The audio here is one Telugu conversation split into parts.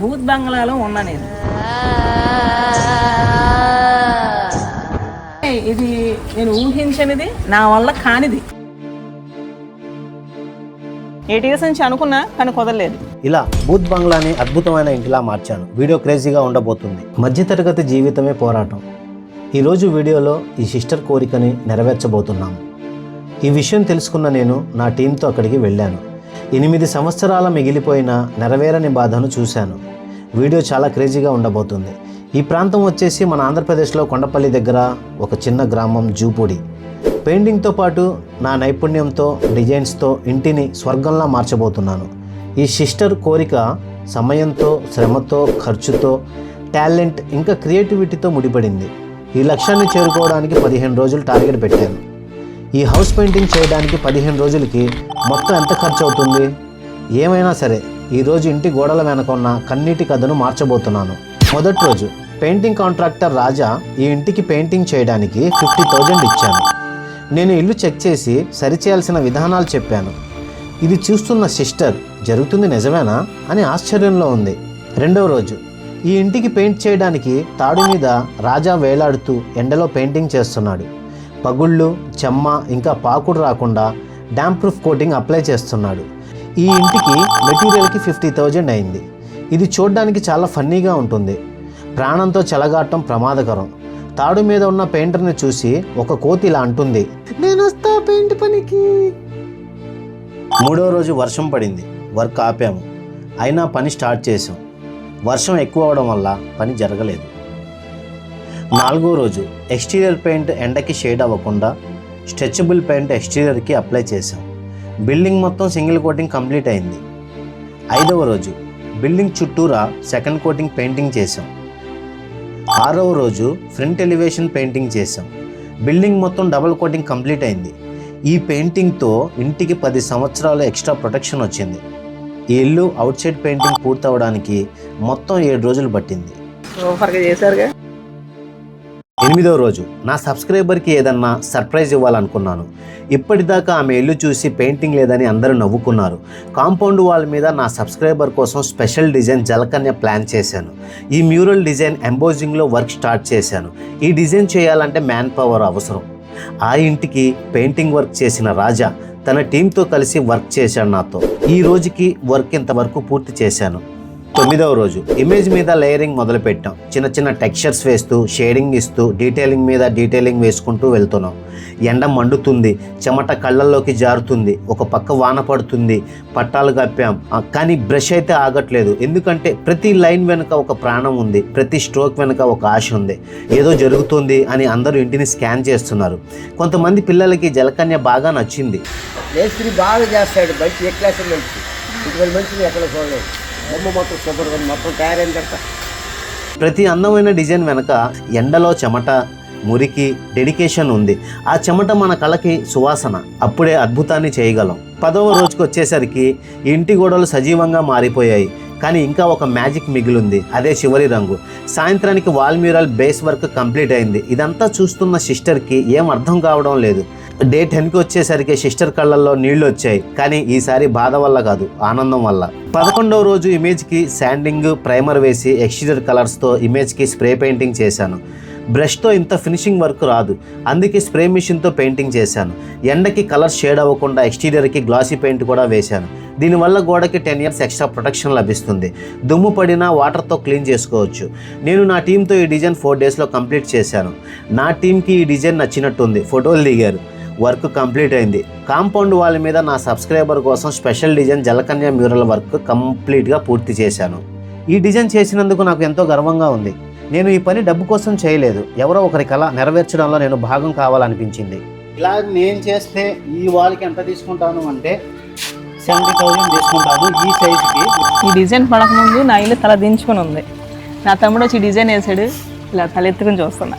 భూత్ బంగ్లాలో ఉన్నా నేను. ఇది నేను ఊహించనిది నా వల్ల కానిది. ఎయిట్ ఇయర్స్ నుంచి అనుకున్నా కానీ కుదరలేదు. ఇలా బూత్ బంగ్లాని అద్భుతమైన ఇంటిలా మార్చాను. వీడియో క్రేజీగా ఉండబోతుంది. మధ్యతరగతి జీవితమే పోరాటం. ఈరోజు వీడియోలో ఈ సిస్టర్ కోరికని నెరవేర్చబోతున్నాం. ఈ విషయం తెలుసుకున్న నేను నా టీంతో అక్కడికి వెళ్ళాను. ఎనిమిది సంవత్సరాల మిగిలిపోయిన నెరవేరని బాధను చూశాను. వీడియో చాలా క్రేజీగా ఉండబోతుంది. ఈ ప్రాంతం వచ్చేసి మన ఆంధ్రప్రదేశ్లో కొండపల్లి దగ్గర ఒక చిన్న గ్రామం జూపూడి. పెయింటింగ్తో పాటు నా నైపుణ్యంతో డిజైన్స్తో ఇంటిని స్వర్గంలా మార్చబోతున్నాను. ఈ సిస్టర్ కోరిక సమయంతో శ్రమతో ఖర్చుతో టాలెంట్ ఇంకా క్రియేటివిటీతో ముడిపడింది. ఈ లక్ష్యాన్ని చేరుకోవడానికి పదిహేను రోజులు టార్గెట్ పెట్టాను. ఈ హౌస్ పెయింటింగ్ చేయడానికి పదిహేను రోజులకి మొత్తం ఎంత ఖర్చు అవుతుంది ఏమైనా సరే ఈరోజు ఇంటి గోడల వెనకున్న కన్నీటి కథను మార్చబోతున్నాను. మొదటి రోజు పెయింటింగ్ కాంట్రాక్టర్ రాజా ఈ ఇంటికి పెయింటింగ్ చేయడానికి ఫిఫ్టీ థౌజండ్ ఇచ్చాను. నేను ఇల్లు చెక్ చేసి సరిచేయాల్సిన విధానాలు చెప్పాను. ఇది చూస్తున్న సిస్టర్ జరుగుతుంది నిజమేనా? అని ఆశ్చర్యంలో ఉంది. రెండవ రోజు ఈ ఇంటికి పెయింట్ చేయడానికి తాడు మీద రాజా వేలాడుతూ ఎండలో పెయింటింగ్ చేస్తున్నాడు. పగుళ్ళు చెమ్మ ఇంకా పాకుడు రాకుండా డ్యామ్ ప్రూఫ్ కోటింగ్ అప్లై చేస్తున్నాడు. ఈ ఇంటికి మెటీరియల్కి ఫిఫ్టీ థౌజండ్ అయింది. ఇది చూడడానికి చాలా ఫన్నీగా ఉంటుంది. ప్రాణంతో చెలగాటం ప్రమాదకరం. తాడు మీద ఉన్న పెయింటర్ని చూసి ఒక కోతి ఇలా అంటుంది నేను వస్తా పెయింట్ పనికి. మూడో రోజు వర్షం పడింది. వర్క్ ఆపాము. అయినా పని స్టార్ట్ చేసాం వర్షం ఎక్కువ అవడం వల్ల పని జరగలేదు. నాలుగో రోజు ఎక్స్టీరియర్ పెయింట్ ఎండకి షేడ్ అవ్వకుండా స్ట్రెచబుల్ పెయింట్ ఎక్స్టీరియర్కి అప్లై చేసాం బిల్డింగ్ మొత్తం సింగిల్ కోటింగ్ కంప్లీట్ అయింది. ఐదవ రోజు బిల్డింగ్ చుట్టూరా సెకండ్ కోటింగ్ పెయింటింగ్ చేసాం ఆరవ రోజు ఫ్రంట్ ఎలివేషన్ పెయింటింగ్ చేసాం బిల్డింగ్ మొత్తం డబుల్ కోటింగ్ కంప్లీట్ అయింది. ఈ పెయింటింగ్తో ఇంటికి పది సంవత్సరాల ఎక్స్ట్రా ప్రొటెక్షన్ వచ్చింది. ఈ ఇల్లు అవుట్ సైడ్ పెయింటింగ్ పూర్తవడానికి మొత్తం ఏడు రోజులు పట్టింది. సూపర్గా చేశారుగా. ఎనిమిదో రోజు నా సబ్స్క్రైబర్కి ఏదన్నా సర్ప్రైజ్ ఇవ్వాలనుకున్నాను. ఇప్పటిదాకా ఆమె ఇల్లు చూసి పెయింటింగ్ లేదని అందరూ నవ్వుకున్నారు. కాంపౌండ్ వాల్ మీద నా సబ్స్క్రైబర్ కోసం స్పెషల్ డిజైన్ జలకన్య ప్లాన్ చేశాను. ఈ మ్యూరల్ డిజైన్ ఎంబోజింగ్లో వర్క్ స్టార్ట్ చేశాను. ఈ డిజైన్ చేయాలంటే మ్యాన్ పవర్ అవసరం. ఆ ఇంటికి పెయింటింగ్ వర్క్ చేసిన రాజా తన టీంతో కలిసి వర్క్ చేశాడు నాతో. ఈ రోజుకి వర్క్ ఇంతవరకు పూర్తి చేశాను. తొమ్మిదవ రోజు. ఇమేజ్ మీద లేయరింగ్ మొదలు పెట్టాం చిన్న చిన్న టెక్స్చర్స్ వేస్తూ షేడింగ్ ఇస్తూ డీటెయిలింగ్ మీద డీటెయిలింగ్ వేసుకుంటూ వెళ్తున్నాం. ఎండ మండుతుంది చెమట కళ్ళల్లోకి జారుతుంది ఒక పక్క వాన పడుతుంది పట్టాలు కప్పాం. కానీ బ్రష్ అయితే ఆగట్లేదు. ఎందుకంటే ప్రతి లైన్ వెనుక ఒక ప్రాణం ఉంది ప్రతి స్ట్రోక్ వెనుక ఒక ఆశ ఉంది. ఏదో జరుగుతుంది అని అందరూ ఇంటిని స్కాన్ చేస్తున్నారు. కొంతమంది పిల్లలకి జలకన్య బాగా నచ్చింది. మేస్త్రి బాగా చేస్తాడు మంచి ఏ క్లాస్ మంచి. ఇటువంటి మంచిని ఎక్కడ చూడలేదు. బొమ్మ మొత్తం సూపర్గా ఉంది. మొత్తం తయారైన తర్వాత ప్రతి అందమైన డిజైన్ వెనక ఎండలో చెమట మురికి డెడికేషన్ ఉంది. ఆ చెమట మన కళకి సువాసన అప్పుడే అద్భుతాన్ని చేయగలం. పదవ రోజుకి వచ్చేసరికి ఇంటి గోడలు సజీవంగా మారిపోయాయి. కానీ ఇంకా ఒక మ్యాజిక్ మిగిలింది. అదే చివరి రంగు. సాయంత్రానికి వాల్మ్యూరల్ బేస్ వర్క్ కంప్లీట్ అయింది. ఇదంతా చూస్తున్న సిస్టర్కి ఏం అర్థం కావడం లేదు. డే టెన్కి వచ్చేసరికి సిస్టర్ కళ్ళల్లో నీళ్ళు వచ్చాయి. కానీ ఈసారి బాధ వల్ల కాదు ఆనందం వల్ల. పదకొండవ రోజు ఇమేజ్కి శాండింగ్ ప్రైమర్ వేసి ఎక్స్టీరియర్ కలర్స్తో ఇమేజ్కి స్ప్రే పెయింటింగ్ చేశాను. బ్రష్తో ఇంత ఫినిషింగ్ వర్క్ రాదు. అందుకే స్ప్రే మిషన్తో పెయింటింగ్ చేశాను. ఎండకి కలర్ షేడ్ అవ్వకుండా ఎక్స్టీరియర్కి గ్లాసీ పెయింట్ కూడా వేశాను. దీనివల్ల గోడకి టెన్ ఇయర్స్ ఎక్స్ట్రా ప్రొటెక్షన్ లభిస్తుంది. దుమ్ము పడినా వాటర్తో క్లీన్ చేసుకోవచ్చు. నేను నా టీంతో ఈ డిజైన్ ఫోర్ డేస్లో కంప్లీట్ చేశాను. నా టీంకి ఈ డిజైన్ నచ్చినట్టుంది ఫోటోలు దిగారు. వర్క్ కంప్లీట్ అయింది. కాంపౌండ్ వాల్ మీద నా సబ్స్క్రైబర్ కోసం స్పెషల్ డిజైన్ జలకన్య మ్యూరల్ వర్క్ కంప్లీట్గా పూర్తి చేశాను. ఈ డిజైన్ చేసినందుకు నాకు ఎంతో గర్వంగా ఉంది. నేను ఈ పని డబ్బు కోసం చేయలేదు. ఎవరో ఒకరి కళ నెరవేర్చడంలో నేను భాగం కావాలనిపించింది. ఇలా నేను చేస్తే ఈ వాల్కి ఎంత తీసుకుంటాను అంటే సెవెంటీ థౌజండ్ తీసుకుంటాను ఈ సైజుకి. ఈ డిజైన్ పడకముందు నా ఇల్లు తల దించుకొని ఉంది. నా తమ్ముడు వచ్చి ఈ డిజైన్ వేసాడు. ఇలా తలెత్తుకుని చూస్తున్నా.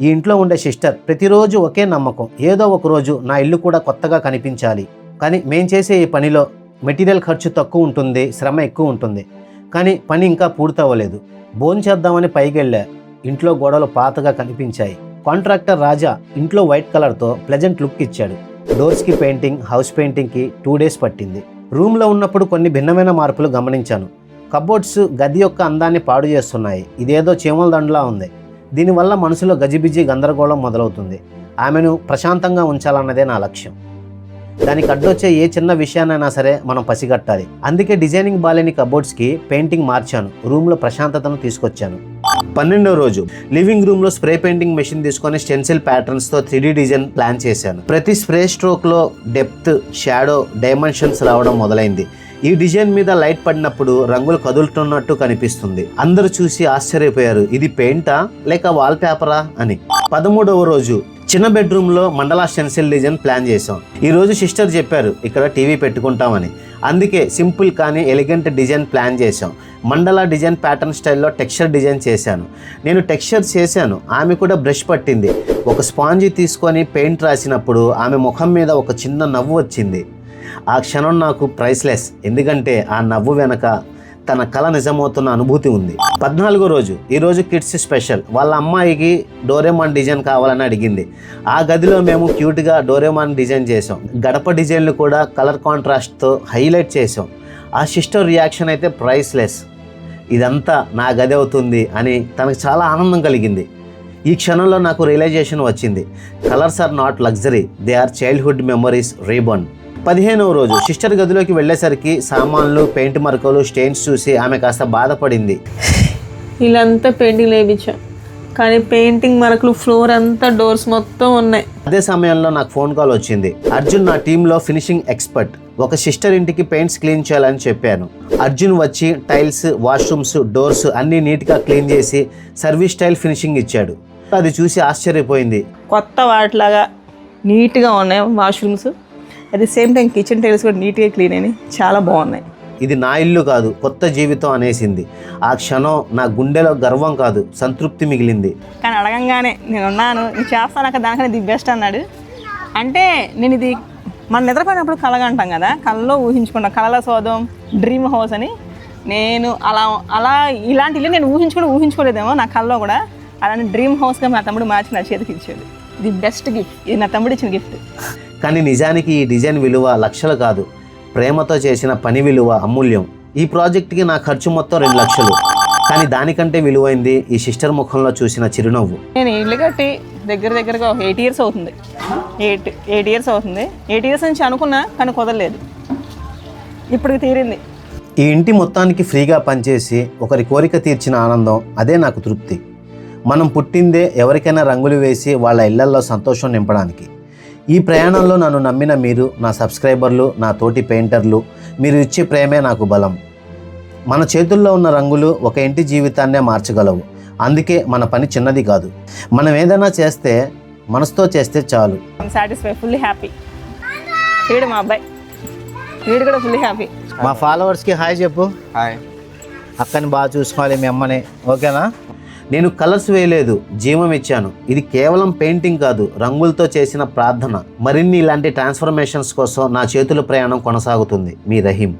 ఈ ఇంట్లో ఉండే సిస్టర్ ప్రతిరోజు ఒకే నమ్మకం. ఏదో ఒక రోజు నా ఇల్లు కూడా కొత్తగా కనిపించాలి. కానీ మేం చేసే ఈ పనిలో మెటీరియల్ ఖర్చు తక్కువ ఉంటుంది శ్రమ ఎక్కువ ఉంటుంది. కానీ పని ఇంకా పూర్తవ్వలేదు. భోంచేద్దామని పైకెళ్ళా ఇంట్లో గోడలు పాతగా కనిపించాయి. కాంట్రాక్టర్ రాజా ఇంట్లో వైట్ కలర్తో ప్లెజెంట్ లుక్ ఇచ్చాడు. డోర్స్కి పెయింటింగ్ హౌస్ పెయింటింగ్కి టూ డేస్ పట్టింది. రూమ్లో ఉన్నప్పుడు కొన్ని భిన్నమైన మార్పులు గమనించాను. కబోర్డ్స్ గది యొక్క అందాన్ని పాడు చేస్తున్నాయి. ఇదేదో చీమల దండలా ఉంది. దీనివల్ల మనసులో గజిబిజి గందరగోళం మొదలవుతుంది. ఆమెను ప్రశాంతంగా ఉంచాలన్నదే నా లక్ష్యం. దానికి అడ్డొచ్చే ఏ చిన్న విషయాన్నైనా సరే మనం పసిగట్టాలి. అందుకే డిజైనింగ్ బాలేని కబోర్డ్స్కి పెయింటింగ్ మార్చాను. రూమ్లో ప్రశాంతతను తీసుకొచ్చాను. పన్నెండో రోజు లివింగ్ రూమ్లో స్ప్రే పెయింటింగ్ మెషిన్ తీసుకొని స్టెన్సిల్ ప్యాటర్న్స్తో త్రీడీ డిజైన్ ప్లాన్ చేశాను. ప్రతి స్ప్రే స్ట్రోక్లో డెప్త్ షాడో డైమెన్షన్స్ రావడం మొదలైంది. ఈ డిజైన్ మీద లైట్ పడినప్పుడు రంగులు కదులుతున్నట్టు కనిపిస్తుంది. అందరూ చూసి ఆశ్చర్యపోయారు. ఇది పెయింటా? లేక వాల్ పేపరా అని. పదమూడవ రోజు చిన్న బెడ్రూమ్లో మండలా స్టెన్సిల్ డిజైన్ ప్లాన్ చేసాం ఈ రోజు సిస్టర్ చెప్పారు ఇక్కడ టీవీ పెట్టుకుంటామని. అందుకే సింపుల్ కానీ ఎలిగెంట్ డిజైన్ ప్లాన్ చేసాం మండలా డిజైన్ ప్యాటర్న్ స్టైల్లో టెక్స్చర్ డిజైన్ చేశాను. నేను టెక్స్చర్ చేశాను. ఆమె కూడా బ్రష్ పట్టింది. ఒక స్పాంజి తీసుకొని పెయింట్ రాసినప్పుడు ఆమె ముఖం మీద ఒక చిన్న నవ్వు వచ్చింది. ఆ క్షణం నాకు ప్రైస్లెస్ ఎందుకంటే ఆ నవ్వు వెనక తన కళ నిజమవుతున్న అనుభూతి ఉంది. పద్నాలుగో రోజు ఈరోజు కిడ్స్ స్పెషల్. వాళ్ళ అమ్మాయికి డోరేమాన్ డిజైన్ కావాలని అడిగింది. ఆ గదిలో మేము క్యూట్గా డోరేమాన్ డిజైన్ చేసాం గడప డిజైన్లు కూడా కలర్ కాంట్రాస్ట్తో హైలైట్ చేసాం ఆ సిస్టర్ రియాక్షన్ అయితే ప్రైస్లెస్ ఇదంతా నా గది అవుతుంది అని తనకు చాలా ఆనందం కలిగింది. ఈ క్షణంలో నాకు రియలైజేషన్ వచ్చింది. Colours are not luxury they are childhood memories reborn పదిహేనవ రోజు సిస్టర్ గదిలోకి వెళ్ళేసరికి సామాన్లు పెయింట్ మరకలు స్టెయిన్స్ చూసి ఆమె కాస్త బాధపడింది. వీళ్ళంతా పెయింటింగ్ వేయించాం కానీ పెయింటింగ్ మరకలు ఫ్లోర్ అంతా డోర్స్ మొత్తం ఉన్నాయి. అదే సమయంలో నాకు ఫోన్ కాల్ వచ్చింది. అర్జున్ నా టీంలో ఫినిషింగ్ ఎక్స్పర్ట్. ఒక సిస్టర్ ఇంటికి పెయింట్స్ క్లీన్ చేయాలని చెప్పాను. అర్జున్ వచ్చి టైల్స్ వాష్రూమ్స్ డోర్స్ అన్నీ నీట్గా క్లీన్ చేసి సర్వీస్ స్టైల్ ఫినిషింగ్ ఇచ్చాడు. అది చూసి ఆశ్చర్యపోయింది. కొత్త వాటిలాగా నీట్గా ఉన్నాయి washrooms. At the same time kitchen tiles కూడా నీట్గా క్లీన్ అయినాయి. చాలా బాగున్నాయి. ఇది నా ఇల్లు కాదు కొత్త జీవితం అనేసింది. ఆ క్షణం నా గుండెలో గర్వం కాదు సంతృప్తి మిగిలింది. కానీ అడగంగానే నేను ఉన్నాను నేను చేస్తాను అక్కడ దానికన్నా ఇది బెస్ట్ అన్నాడు. అంటే నేను ఇది మనం నిద్రపోయినప్పుడు కలగంటాం కదా కళ్ళలో ఊహించుకున్నా కళల సోదం డ్రీమ్ హౌస్ అని. నేను అలా అలా ఇలాంటి ఇల్లు నేను ఊహించుకుని ఊహించుకోలేదేమో నా కళ్ళలో కూడా. అలాంటి డ్రీమ్ హౌస్గా మా తమ్ముడు మార్చి నా చేతికి ఇచ్చాడు. ఇది బెస్ట్ గిఫ్ట్ ఇది నా తమ్ముడు ఇచ్చిన గిఫ్ట్ కానీ నిజానికి ఈ డిజైన్ విలువ లక్షలు కాదు. ప్రేమతో చేసిన పని విలువ అమూల్యం. ఈ ప్రాజెక్ట్కి నా ఖర్చు మొత్తం రెండు లక్షలు. కానీ దానికంటే విలువైంది ఈ సిస్టర్ ముఖంలో చూసిన చిరునవ్వు. నేను ఇల్లు కట్టి దగ్గర దగ్గరగా ఎయిట్ ఇయర్స్ అవుతుంది. ఎయిట్ ఎయిట్ ఇయర్స్ అవుతుంది. ఎయిట్ ఇయర్స్ నుంచి అనుకున్నా కానీ కుదరలేదు. ఇప్పుడు తీరింది. ఈ ఇంటి మొత్తానికి ఫ్రీగా పనిచేసి ఒకరి కోరిక తీర్చిన ఆనందం అదే నాకు తృప్తి. మనం పుట్టిందే ఎవరికైనా రంగులు వేసి వాళ్ళ ఇళ్ళల్లో సంతోషం నింపడానికి. ఈ ప్రయాణంలో నన్ను నమ్మిన మీరు నా సబ్స్క్రైబర్లు నా తోటి పెయింటర్లు మీరు ఇచ్చే ప్రేమే నాకు బలం. మన చేతుల్లో ఉన్న రంగులు ఒక ఇంటి జీవితాన్నే మార్చగలవు. అందుకే మన పని చిన్నది కాదు. మనం ఏదైనా చేస్తే మనసుతో చేస్తే చాలు. సాటిస్ఫై ఫుల్లీ హ్యాపీ వీడు మా అబ్బాయి. వీడు కూడా ఫుల్లీ హ్యాపీ మా ఫాలోవర్స్కి హాయ్ చెప్పు. హాయ్. అక్కని బాగా చూసుకోవాలి మీ అమ్మని. ఓకేనా? నేను కలర్స్ వేయలేదు జీవం ఇచ్చాను. ఇది కేవలం పెయింటింగ్ కాదు రంగులతో చేసిన ప్రార్థన. మరిన్ని ఇలాంటి ట్రాన్స్ఫర్మేషన్స్ కోసం నా చేతుల ప్రయాణం కొనసాగుతుంది. మీ రహీం.